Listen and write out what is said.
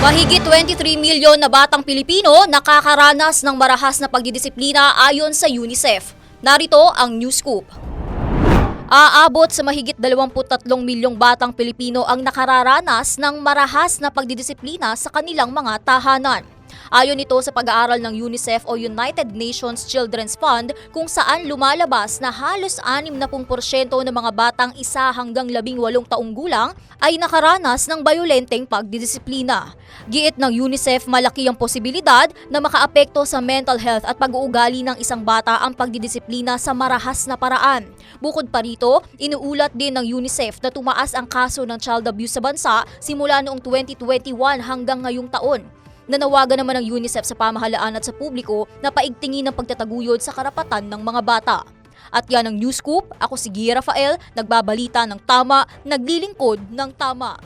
Mahigit 23 milyon na batang Pilipino nakakaranas ng marahas na pagdidisiplina ayon sa UNICEF. Narito ang news scoop. Aabot sa mahigit 23 milyong batang Pilipino ang nakararanas ng marahas na pagdidisiplina sa kanilang mga tahanan. Ayon ito sa pag-aaral ng UNICEF o United Nations Children's Fund kung saan lumalabas na halos 60% ng mga batang isa hanggang 18 taong gulang ay nakaranas ng bayolenteng pagdidisiplina. Giit ng UNICEF malaki ang posibilidad na makaapekto sa mental health at pag-uugali ng isang bata ang pagdidisiplina sa marahas na paraan. Bukod pa rito, inuulat din ng UNICEF na tumaas ang kaso ng child abuse sa bansa simula noong 2021 hanggang ngayong taon. Nanawagan naman ng UNICEF sa pamahalaan at sa publiko na paigtingin ang pagtataguyod sa karapatan ng mga bata. At yan ang News Scoop. Ako si Gia Rafael, nagbabalita ng tama, naglilingkod ng tama.